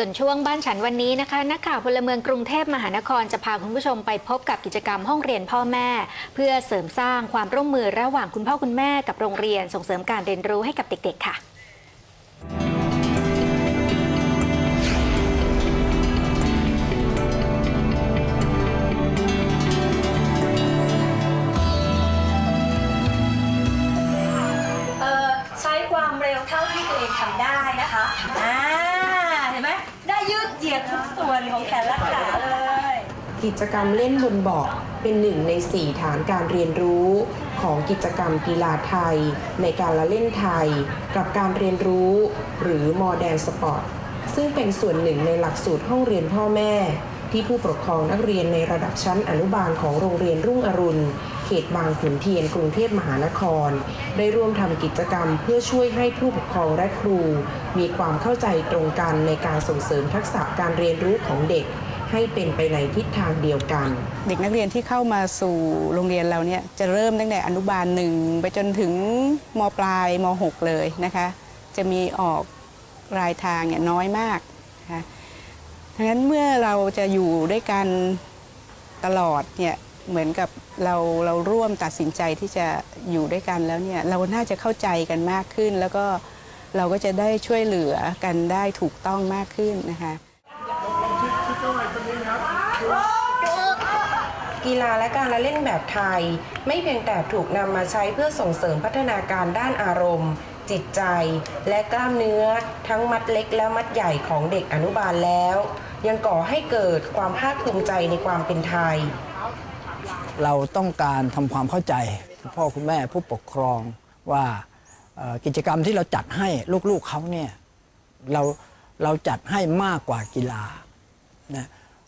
ส่วนช่วงบ้านฉันวันนี้นะคะ นักข่าวพลเมืองกรุงเทพมหานครจะพาคุณผู้ชมไปพบกับกิจกรรมห้องเรียนพ่อแม่ เพื่อเสริมสร้างความร่วมมือระหว่างคุณพ่อคุณแม่กับโรงเรียนส่งเสริมการเรียนรู้ให้กับเด็กๆค่ะเออใช้ความเร็วเท่าที่ตัวเองทำได้นะคะอ่า ห็นไหมได้ยืดเหยียดทุกส่วนของแขนและขาเลย กิจกรรมเล่นบนเบาะเป็นหนึ่งในสี่ฐานการเรียนรู้ของกิจกรรมกีฬาไทย ในการละเล่นไทย กับการเรียนรู้หรือ Modern Sport ซึ่งเป็นส่วนหนึ่งในหลักสูตรห้องเรียนพ่อแม่ ที่ผู้ปกครองนักเรียนในระดับชั้นอนุบาลของโรงเรียนรุ่งอรุณ เขตบางขุนเทียนกรุงเทพมหานคร ได้ร่วมทำกิจกรรมเพื่อช่วยให้ผู้ปกครองและครู มีความเข้าใจตรงกันในการส่งเสริมทักษะการเรียนรู้ของเด็กให้เป็นไปในทิศทางเดียวกัน เด็กนักเรียนที่เข้ามาสู่โรงเรียนเราเนี่ยจะเริ่มตั้งแต่อนุบาลหนึ่งไปจนถึงมปลายม .6 เลยนะคะ จะมีออกรายทางเนี่ยน้อยมากนะคะดังนั้นเมื่อเราจะอยู่ด้วยกันตลอดเนี่ย เหมือนกับเราเราร่วมตัดสินใจที่จะอยู่ด้วยกันแล้วเนี่ยเราน่าจะเข้าใจกันมากขึ้น แล้วก็เราก็จะได้ช่วยเหลือกันได้ถูกต้องมากขึ้นนะคะกีฬาและการละเล่นแบบไทย ไม่เพียงแต่ถูกนำมาใช้เพื่อส่งเสริมพัฒนาการด้านอารมณ์ จิตใจ และกล้ามเนื้อ ทั้งมัดเล็กและมัดใหญ่ของเด็กอนุบาลแล้ว ยังก่อให้เกิดความภาคภูมิใจในความเป็นไทย เราต้องการทำความเข้าใจคุณพ่อคุณแม่ผู้ปกครองว่ากิจกรรมที่เราจัดให้ลูกๆเขาเนี่ยเราเราจัดให้มากกว่ากีฬานะ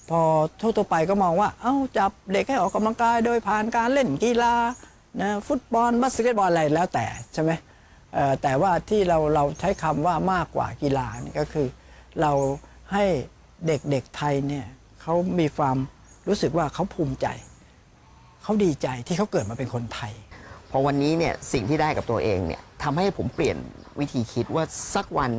พอทั่วๆไปก็มองว่า เอ้าจับเด็กให้ออกกำลังกาย โดยผ่านการเล่นกีฬานะฟุตบอลบาสเกตบอลอะไรแล้วแต่ใช่ไหมแต่ว่าที่เราเราใช้คำว่ามากกว่ากีฬานี่ก็คือ เราให้เด็กๆไทยเนี่ยเขามีความรู้สึกว่าเขาภูมิใจ เขาดีใจที่เขาเกิดมาเป็นคนไทย พอวันนี้เนี่ยสิ่งที่ได้กับตัวเองเนี่ยทำให้ผมเปลี่ยนวิธีคิดว่าสักวัน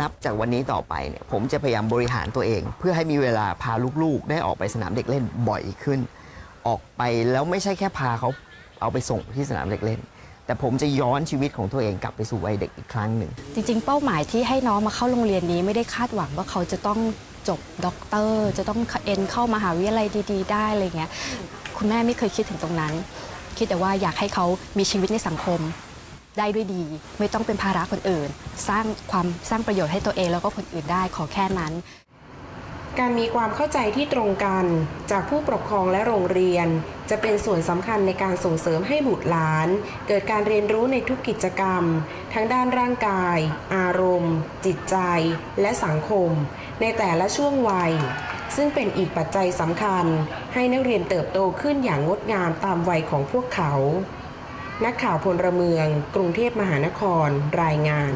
นับจากวันนี้ต่อไปเนี่ยผมจะพยายามบริหารตัวเอง เพื่อให้มีเวลาพาลูกๆ ได้ออกไปสนามเด็กเล่นบ่อยขึ้น ออกไปแล้วไม่ใช่แค่พาเขาเอาไปส่งที่สนามเด็กเล่น แต่ผมจะย้อนชีวิตของตัวเองกลับไปสู่วัยเด็กอีกครั้งหนึ่ง จริง ๆ เป้าหมายที่ให้น้องมาเข้าโรงเรียนนี้ไม่ได้คาดหวังว่าเขาจะต้องจบด็อกเตอร์ จะต้องเอ็นเข้ามหาวิทยาลัยดีๆ ได้อะไรเงี้ยคุณแม่ไม่เคยคิดถึงตรงนั้น คิดแต่ว่าอยากให้เขามีชีวิตในสังคมได้ด้วยดี ไม่ต้องเป็นภาระคนอื่น สร้างความสร้างประโยชน์ให้ตัวเองแล้วก็คนอื่นได้ขอแค่นั้น การมีความเข้าใจที่ตรงกันจากผู้ปกครองและโรงเรียน จะเป็นส่วนสำคัญในการส่งเสริมให้บุตรหลาน เกิดการเรียนรู้ในทุกกิจกรรม ทั้งด้านร่างกาย อารมณ์ จิตใจ และสังคม ในแต่ละช่วงวัย ซึ่งเป็นอีกปัจจัยสำคัญ ให้นักเรียนเติบโตขึ้นอย่างงดงามตามวัยของพวกเขา นักข่าวพลเมือง กรุงเทพมหานคร รายงาน